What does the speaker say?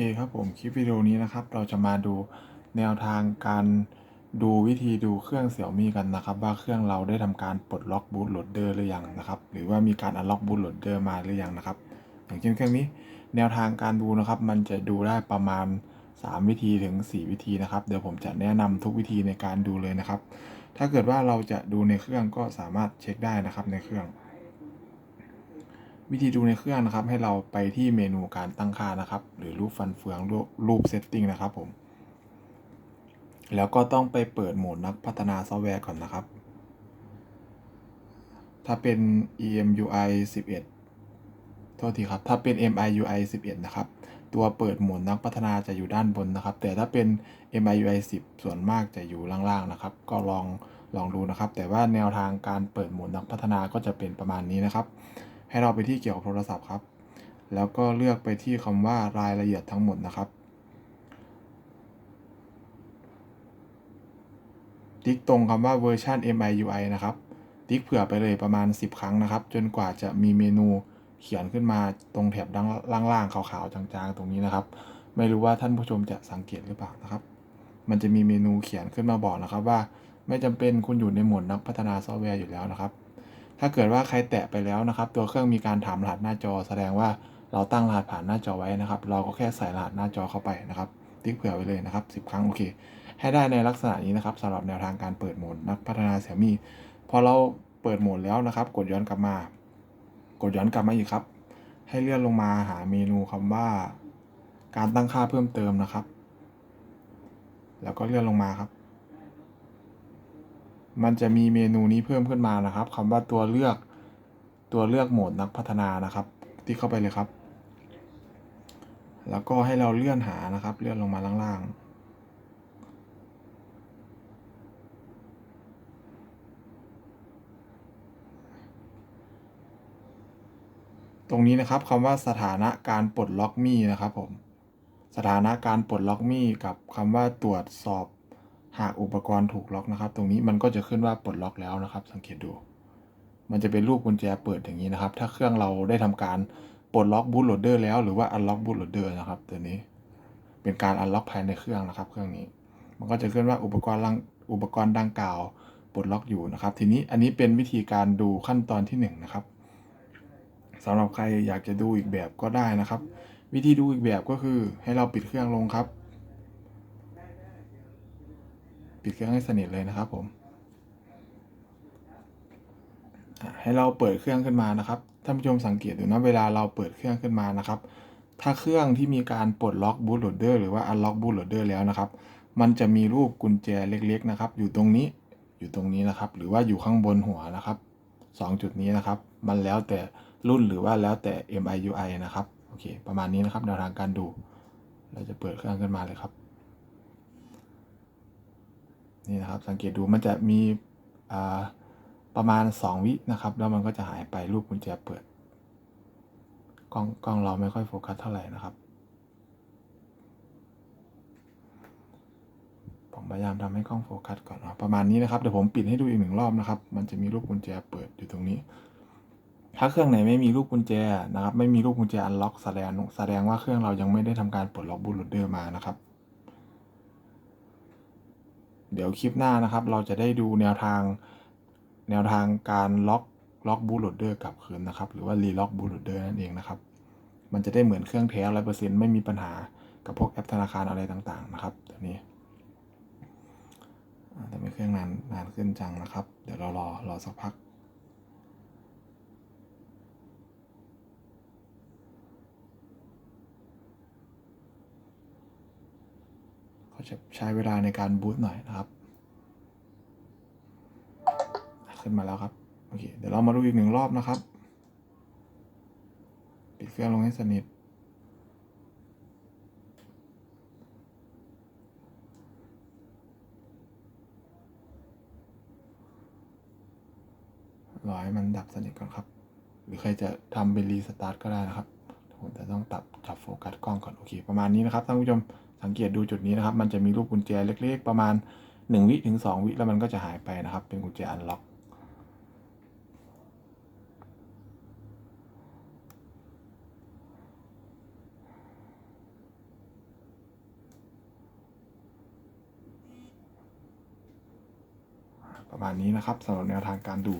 เคครับผมคลิปวิดีโอนี้นะครับ เราจะมาดูแนวทางการดูวิธีดูเครื่องเสี่ยมี่กันนะครับ ว่าเครื่องเราได้ทำการปลดล็อกบูตโหลดเดอร์หรือยังนะครับ หรือว่ามีการอัลล็อกบูตโหลดเดอร์มาหรือยังนะครับ อย่างเช่นเครื่องนี้ แนวทางการดูนะครับ มันจะดูได้ประมาณ 3 วิธีถึง 4 วิธีนะครับ เดี๋ยวผมจะแนะนำทุกวิธีในการดูเลยนะครับ ถ้าเกิดว่าเราจะดูในเครื่องก็สามารถเช็คได้นะครับในเครื่อง วิธีดูในเครื่องนะครับ ให้เราไปที่เมนูการตั้งค่านะครับ หรือรูปฟันเฟืองรูปเซตติ้งนะครับผม แล้วก็ต้องไปเปิดโหมดนักพัฒนาซอฟต์แวร์ก่อนนะครับ ถ้าเป็น EMUI 11 โทษทีครับ ถ้าเป็น MIUI 11 นะครับ ตัวเปิดโหมดนักพัฒนาจะอยู่ด้านบนนะครับ แต่ถ้าเป็น MIUI 10 ส่วนมากจะอยู่ล่างๆนะครับ ก็ลองลองดูนะครับ แต่ว่าแนวทางการเปิดโหมดนักพัฒนาก็จะเป็นประมาณนี้นะครับ ให้เราไปที่เกี่ยวกับโทรศัพท์ครับ แล้วก็เลือกไปที่คำว่ารายละเอียดทั้งหมดนะครับติ๊กตรงคำว่าเวอร์ชัน MIUI นะครับ ติ๊กเผื่อไปเลยประมาณ 10 ครั้งนะครับ จนกว่าจะมีเมนูเขียนขึ้นมาตรงแถบด้านล่างๆขาวๆจางๆ ตรงนี้นะครับ ไม่รู้ว่าท่านผู้ชมจะสังเกตหรือเปล่านะครับ มันจะมีเมนูเขียนขึ้นมาบอกนะครับว่า ไม่จำเป็นคุณอยู่ในโหมดนักพัฒนาซอฟต์แวร์อยู่แล้วนะครับ ถ้าเกิดว่าใครแตะไปแล้วนะครับ ตัวเครื่องมีการถามรหัสหน้าจอ แสดงว่าเราตั้งรหัสผ่านหน้าจอไว้นะครับ เราก็แค่ใส่รหัสหน้าจอเข้าไปนะครับ ติ๊กเผื่อไว้เลยนะครับ 10 ครั้งโอเค ให้ได้ในลักษณะนี้นะครับสำหรับแนวทางการเปิดโหมดนักพัฒนาเสี่ยมีพอเราเปิดโหมดแล้วนะครับ กดย้อนกลับมา กดย้อนกลับมาอีกครับ ให้เลื่อนลงมาหาเมนูคำว่า การตั้งค่าเพิ่มเติมนะครับ แล้วก็เลื่อนลงมาครับ มันจะมีเมนูนี้เพิ่มขึ้นมานะครับคำว่าตัวเลือกตัวเลือกโหมดนักพัฒนานะครับ ที่เข้าไปเลยครับ แล้วก็ให้เราเลื่อนหานะครับ เลื่อนลงมาล่างๆ ตรงนี้นะครับคำว่าสถานะการปลดล็อกมี่นะครับผม สถานะการปลดล็อกมี่กับคำว่าตรวจสอบ หากอุปกรณ์ถูกล็อกนะครับ ตรงนี้มันก็จะขึ้นว่าปลดล็อกแล้วนะครับ สังเกตดู มันจะเป็นรูปกุญแจเปิดอย่างนี้นะครับ ถ้าเครื่องเราได้ทำการปลดล็อกบูตโหลดเดอร์แล้วหรือว่าอันล็อกบูตโหลดเดอร์นะครับตัวนี้เป็นการอันล็อกภายในเครื่องนะครับ เครื่องนี้ มันก็จะขึ้นว่าอุปกรณ์ลังอุปกรณ์ดังกล่าวปลดล็อกอยู่นะครับ ทีนี้อันนี้เป็นวิธีการดูขั้นตอนที่หนึ่งนะครับสำหรับใครอยากจะดูอีกแบบก็ได้นะครับ วิธีดูอีกแบบก็คือให้เราปิดเครื่องลงครับ ปิดเครื่องให้สนิทเลยนะครับ ผมให้เราเปิดเครื่องขึ้นมานะครับท่านผู้ชมสังเกตดูนะเวลาเราเปิดเครื่องขึ้นมานะครับ ถ้าเครื่องที่มีการปลดล็อกบูตโหลดเดอร์หรือว่าอันล็อกบูตโหลดเดอร์แล้วนะครับ มันจะมีรูปกุญแจเล็ก ๆ นะครับ อยู่ตรงนี้อยู่ตรงนี้นะครับ หรือว่าอยู่ข้างบนหัวนะครับสองจุดนี้นะครับ มันแล้วแต่รุ่นหรือว่าแล้วแต่ MIUI นะครับโอเค ประมาณนี้นะครับแนวทางการดู เราจะเปิดเครื่องขึ้นมาเลยครับ นี่นะครับสังเกตดูมันจะมีประมาณ 2 วินะครับ แล้วมันก็จะหายไปรูปกุญแจเปิดกล้องกล้องเราไม่ค่อยโฟกัสเท่าไหร่นะครับ ผมพยายามทำให้กล้องโฟกัสก่อนนะประมาณนี้นะครับเดี๋ยวผมปิดให้ดูอีกหนึ่งรอบนะครับ มันจะมีรูปกุญแจเปิดอยู่ตรงนี้ ถ้าเครื่องไหนไม่มีรูปกุญแจนะครับ ไม่มีรูปกุญแจอันล็อกแสดงแสดงว่าเครื่องเรายังไม่ได้ทำการปลดล็อกบูตโหลดเดอร์มานะครับ เดี๋ยวคลิปหน้านะครับ เราจะได้ดูแนวทางแนวทางการล็อกล็อกบูโหลดเดอร์กลับคืนนะครับ หรือว่ารีล็อกบูโหลดเดอร์นั่นเองนะครับ มันจะได้เหมือนเครื่องแท้ร้อยเปอร์เซ็นต์ไม่มีปัญหากับพวกแอปธนาคารอะไรต่างๆ นะครับตัวนี้แต่ไม่เครื่องนานนานขึ้นจังนะครับ เดี๋ยวเรารอรอสักพัก ก็จะ ใช้เวลาในการบูตหน่อยนะครับ ขึ้นมาแล้วครับ โอเค เดี๋ยวเรามาดูอีกหนึ่งรอบนะครับ ปิดเครื่องลงให้สนิทรอให้มันดับสนิทก่อนครับ หรือใครจะทำเป็นรีสตาร์ทก็ได้นะครับผมจะต้องปรับจับโฟกัสกล้องก่อน โอเค ประมาณนี้นะครับท่านผู้ชม สังเกตดูจุดนี้นะครับ มันจะมีรูปกุญแจเล็กๆ ประมาณ 1 วิถึง 2 วิแล้วมันก็จะหายไปนะครับ เป็นกุญแจอันล็อก ประมาณนี้นะครับสำหรับแนวทางการดู